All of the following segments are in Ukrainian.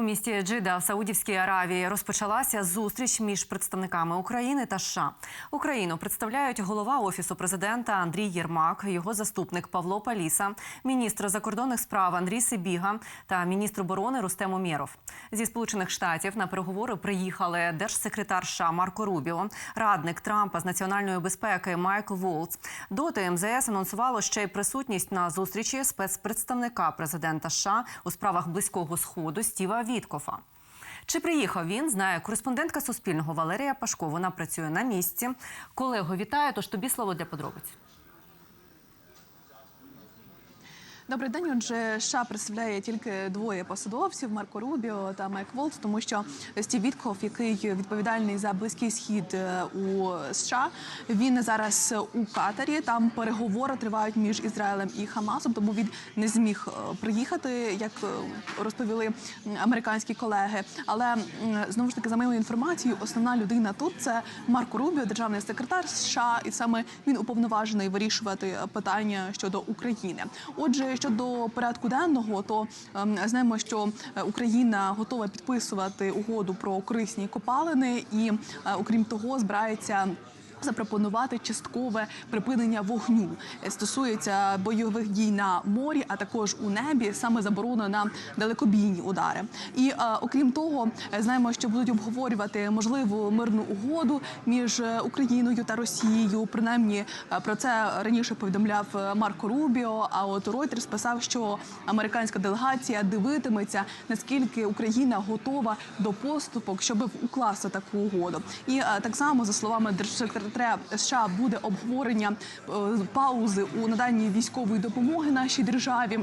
У місті Джида в Саудівській Аравії розпочалася зустріч між представниками України та США. Україну представляють голова офісу президента Андрій Єрмак, його заступник Павло Паліса, міністр закордонних справ Андрій Сибіга та міністр оборони Рустем Умєров. Зі сполучених штатів на переговори приїхали держсекретар США Марко Рубіо, радник Трампа з національної безпеки Майкл Волц. Доти МЗС анонсувало ще й присутність на зустрічі спецпредставника президента США у справах близького сходу Стіва Віткофа. Чи приїхав він? Знає кореспондентка Суспільного Валерія Пашко. Вона працює на місці. Колего, вітаю. Тож тобі слово для подробиць. Добрий день. Отже, США представляє тільки двоє посадовців Марко Рубіо та Майк Волц, тому що Стів Віткоф, який відповідальний за близький схід е, у США, він зараз у Катарі. Там переговори тривають між Ізраїлем і Хамасом, тому він не зміг е, приїхати, як е, розповіли американські колеги. Але знову ж таки, за моєю інформацією, основна людина тут це Марко Рубіо, державний секретар США, і саме він уповноважений вирішувати питання щодо України. Отже, щодо порядку денного, то ем, знаємо, що е, Україна готова підписувати угоду про корисні копалини, і е, окрім того, збирається. Запропонувати часткове припинення вогню Е, стосується бойових дій на морі, а також у небі, саме заборона на далекобійні удари. І е, окрім того, е, знаємо, що будуть обговорювати можливу мирну угоду між Україною та Росією. Принаймні про це раніше повідомляв Марко Рубіо. А от Reuters писав, що американська делегація дивитиметься, наскільки Україна готова до поступок, щоб укласти таку угоду. І так само за словами держсекретаря США буде обговорення е, паузи у наданні військової допомоги нашій державі.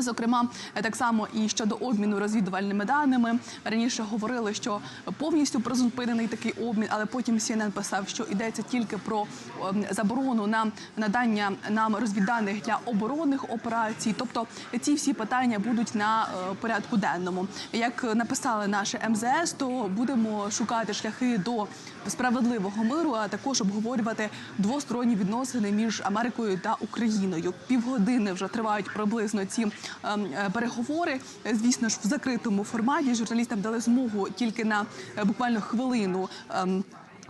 Зокрема, так само і щодо обміну розвідувальними даними раніше говорили, що повністю призупинений такий обмін, але потім CNN писав, що йдеться тільки про ем, заборону на надання нам розвідданих для оборонних операцій. Тобто ці всі питання будуть на е, порядку денному. Як написали наше МЗС, то будемо шукати шляхи до справедливого миру, а також обговорювати двосторонні відносини між Америкою та Україною. Півгодини вже тривають приблизно ці ем, переговори. Е, Звісно ж, в закритому форматі журналістам дали змогу тільки на е, буквально хвилину. ем,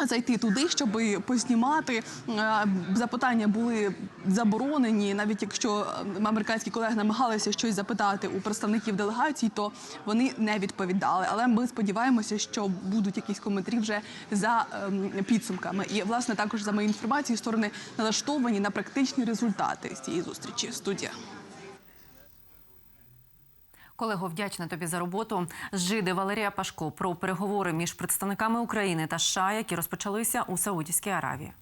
Зайти туди, щоб познімати Е, запитання були заборонені, навіть якщо е, американські колеги намагалися щось запитати у представників делегацій, то вони не відповідали. Але ми сподіваємося, що будуть якісь коментарі вже за ем, підсумками. І власне також за моєю інформацією, сторони налаштовані на практичні результати з цієї зустрічі. Студія. Колего, вдячна тобі за роботу. Жиди Валерія Пашко про переговори між представниками України та США, які розпочалися у Саудівській Аравії.